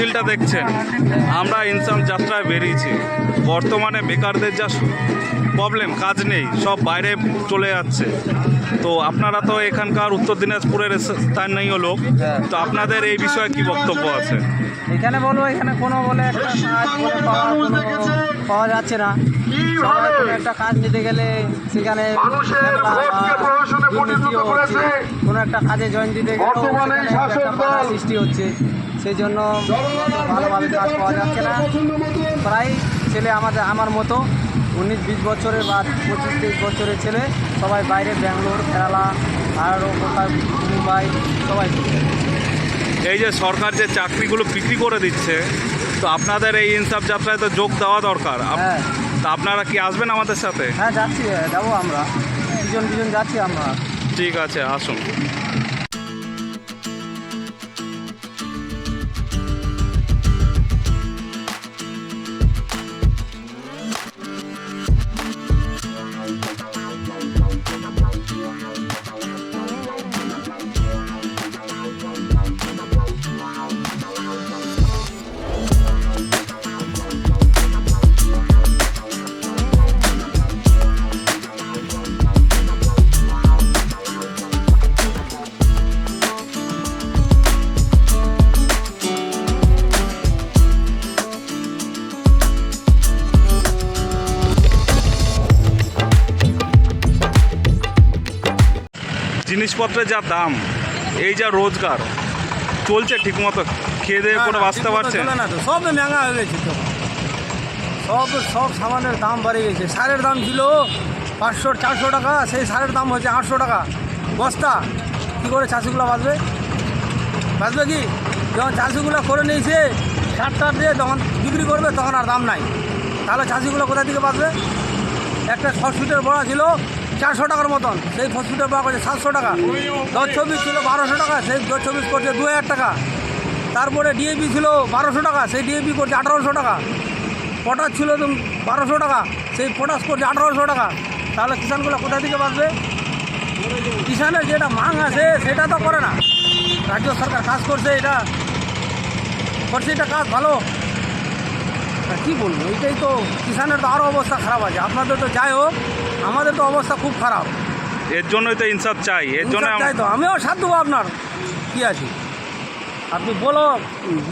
মিছিলটা দেখছেন? আমরা ইনসাম যাত্রায় বেরিয়েছি। বর্তমানে বেকারদের যা প্রবলেম কাজ নেই সব বাইরে চলে যাচ্ছে। তো আপনারা তো এখানকার উত্তর দিনাজপুরের স্থানীয় লোক তো আপনাদের এই বিষয়ে কি বক্তব্য আছে? এখানে বলব এখানে কোনো বলে একটা কাজ পাওয়া যাচ্ছে না। একটা কাজ নিতে গেলে সেখানে কোনো একটা কাজে জয়েন দিতে সেখানে সৃষ্টি হচ্ছে। সেই জন্য ভালোভাবে কাজ পাওয়া যাচ্ছে না। প্রায় ছেলে আমাদের আমার মতো উনিশ বিশ বছরের বা পঁচিশ তেইশ বছরের ছেলে সবাই বাইরে ব্যাঙ্গালোর কেরালা আরও কোথাও মুম্বাই সবাই। এই যে সরকার যে চাকরিগুলো বিক্রি করে দিচ্ছে তো আপনাদের এই ইনসাফ যাত্রায় তো যোগ দেওয়া দরকার। হ্যাঁ। তা আপনারা কি আসবেন আমাদের সাথে? হ্যাঁ যাচ্ছি যাব আমরা। দুজন দুজন যাচ্ছি আমরা। ঠিক আছে আসুন। জিনিসপত্রের যা দাম এই যা রোজগার চলছে ঠিকমতো? খেয়ে দিয়ে করে বাঁচতে পারছেন না তো সব মেঙ্গা হয়ে গেছে তো। সব সব সামানের দাম বেড়ে গেছে। সারের দাম ছিল পাঁচশো চারশো টাকা সেই সারের দাম হচ্ছে আটশো টাকা। বস্তা কী করে চাষিগুলো বাঁচবে? বাঁচবে কি? যখন চাষিগুলো করে নিয়েছে সারটা দিয়ে যখন বিক্রি করবে তখন আর দাম নাই। তাহলে চাষিগুলো কোথা থেকে বাঁচবে? একটা ফিটের বড়া ছিল চারশো টাকার মতন। সেই ফিটের বড়া করছে সাতশো টাকা। দশ চব্বিশ ছিল বারোশো টাকা, সেই দশ চব্বিশ করছে দু হাজার টাকা। তারপরে ডিএপি ছিল বারোশো টাকা, সেই ডিএপি করছে আঠারোশো টাকা। পটাশ ছিল বারোশো টাকা, সেই পটাশ করছে আঠারোশো টাকা। তাহলে কিষানগুলো কোথা থেকে বাঁচবে? কিষানের যেটা মাং আছে, সেটা তো করে না। রাজ্য সরকার কাজ করছে, এটা করছে, এটা কাজ ভালো। কী বলব? এইটাই তো কিষানের তো আরও অবস্থা খারাপ আছে। আপনাদের তো যাই হোক আমাদের তো অবস্থা খুব খারাপ। এর জন্যই তো ইনসাফ চাই এর জন্য চাই তো। আমিও সাথ দেবো আপনার। কী আছে? আপনি বলো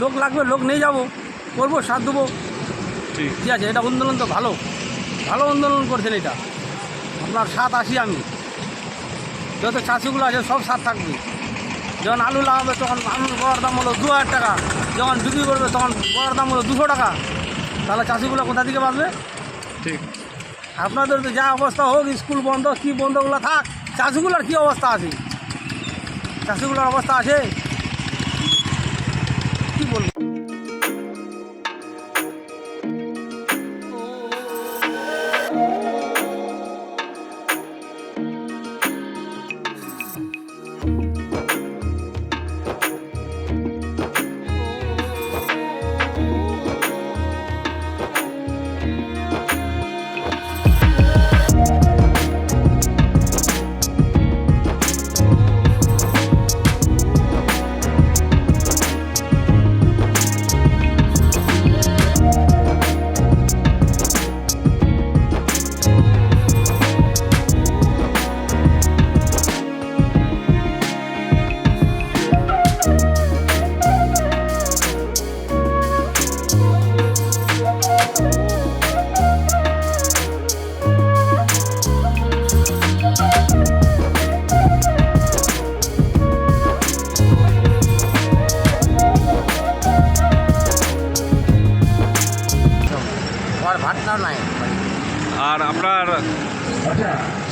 লোক লাগবে লোক নিয়ে যাব। করব সাথ দেবো ঠিক। আছে? এটা আন্দোলন তো ভালো। ভালো আন্দোলন করছেন এটা। আপনার সাথ আসি আমি। যত চাষিগুলো আছে সব সাথ থাকবে। যখন আলু লাগাবে তখন আলুর বড়ার দাম হলো দু হাজার টাকা। যখন বিক্রি করবে তখন বড়ার দাম হলো দুশো টাকা। তাহলে চাষিগুলো কোথা থেকে বাঁচবে? ঠিক। আপনাদের তো যা অবস্থা হোক স্কুল বন্ধ কি বন্ধগুলো থাক। চাষিগুলোর কি অবস্থা আছে? চাষিগুলোর অবস্থা আছে? কি বলব?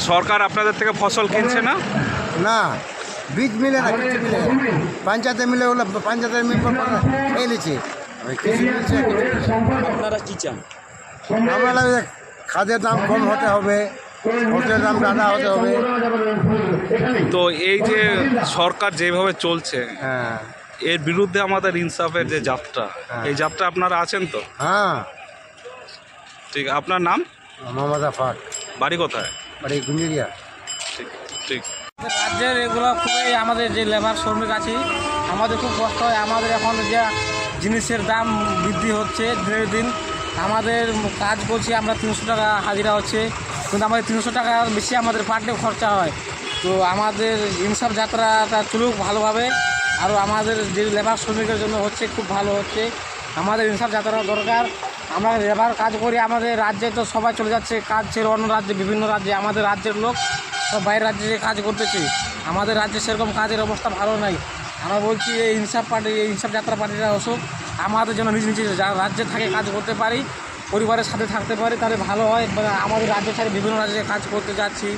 সরকার আপনাদের থেকে ফসল কিনছে না? না বীজ মিলে না কিছু মিলে না। পঞ্চায়েতে মিলে ওগুলো পঞ্চায়েতের মিল খেয়ে নিচ্ছে। আপনারা কি চান? আমরা খাদের দাম কম হতে হবে হোটেলের দাম দাদা হতে হবে। তো এই যে সরকার যেভাবে চলছে হ্যাঁ। এর বিরুদ্ধে আমাদের ইনসাফের যে যাত্রা এই যাত্রা আপনারা আছেন তো? হ্যাঁ। ঠিক আপনার নাম? মমতা ফাট বাড়ি কোথায়? বাড়ি গুঞ্জরিয়া ঠিক ঠিক। রাজ্যের এগুলো খুবই আমাদের যে লেবার শ্রমিক আছে আমাদের খুব কষ্ট হয়। আমাদের এখন যে জিনিসের দাম বৃদ্ধি হচ্ছে দিনের দিন আমাদের কাজ করছি আমরা তিনশো টাকা হাজিরা হচ্ছে কিন্তু আমাদের তিনশো টাকার বেশি আমাদের পার ডে খরচা হয়। তো আমাদের ইনসাফ যাত্রাটা চলুক ভালোভাবে আরও আমাদের যে লেবার শ্রমিকের জন্য হচ্ছে খুব ভালো হচ্ছে। আমাদের ইনসাফ যাত্রা দরকার। আমরা লেবার কাজ করি, আমাদের রাজ্যে তো সবাই চলে যাচ্ছে, কাজ ছেড়ে অন্য রাজ্যে, বিভিন্ন রাজ্যে, আমাদের রাজ্যের লোক সব বাইরের রাজ্যে যে কাজ করতেছে, আমাদের রাজ্যে সেরকম কাজের অবস্থা ভালো নাই। আমরা বলছি, এই ইনসাফ পার্টি, এই ইনসাফ যাত্রা পার্টিটা অসুখ আমাদের জন্য নিজ নিজ যা রাজ্যে থাকে কাজ করতে পারি, পরিবারের সাথে থাকতে পারি, তাহলে ভালো হয়। মানে আমাদের রাজ্য ছাড়া বিভিন্ন রাজ্যে কাজ করতে যাচ্ছি,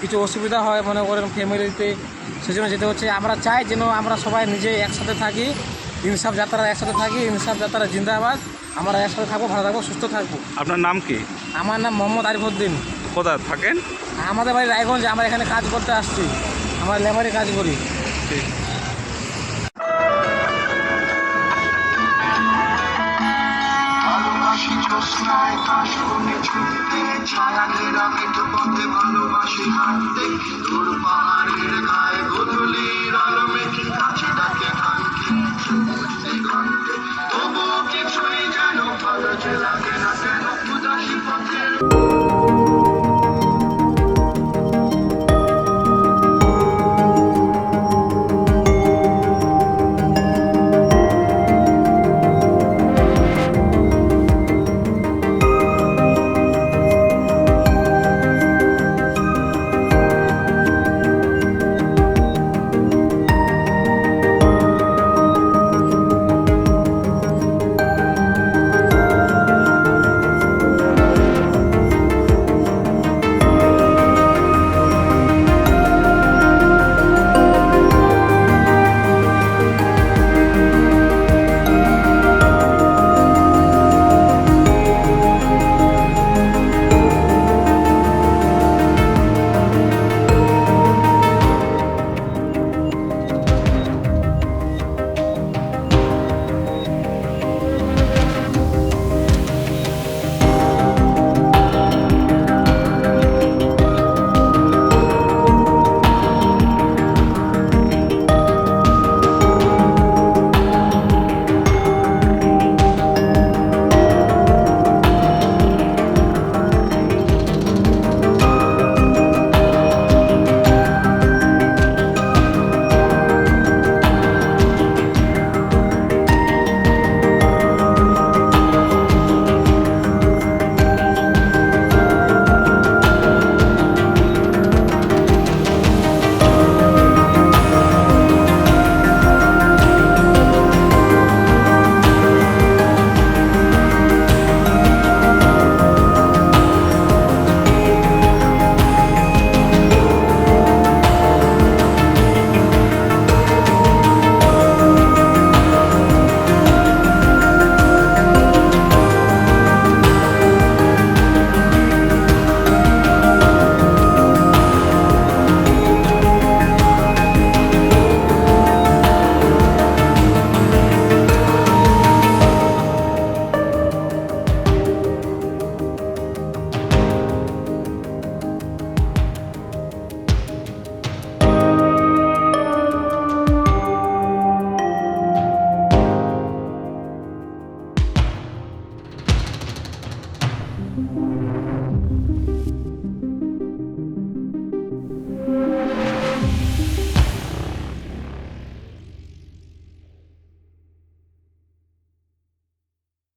কিছু অসুবিধা হয়, মনে করেন ফ্যামিলিতে, সেজন্য যেতে হচ্ছে। আমরা চাই যেন আমরা সবাই নিজে একসাথে থাকি, ইনসাফ যাত্রা একসাথে থাকি, ইনসাফ যাত্রা জিন্দাবাদ। আমরা একসাথে থাকব ভালো থাকব সুস্থ থাকব। আপনার নাম কি? আমার নাম মোহাম্মদ আরিফুদ্দিন কোথায় থাকেন? আমাদের বাড়ি রায়গঞ্জে আমরা এখানে কাজ করতে আসছি। আমরা লেবারে কাজ করি। ঠিক।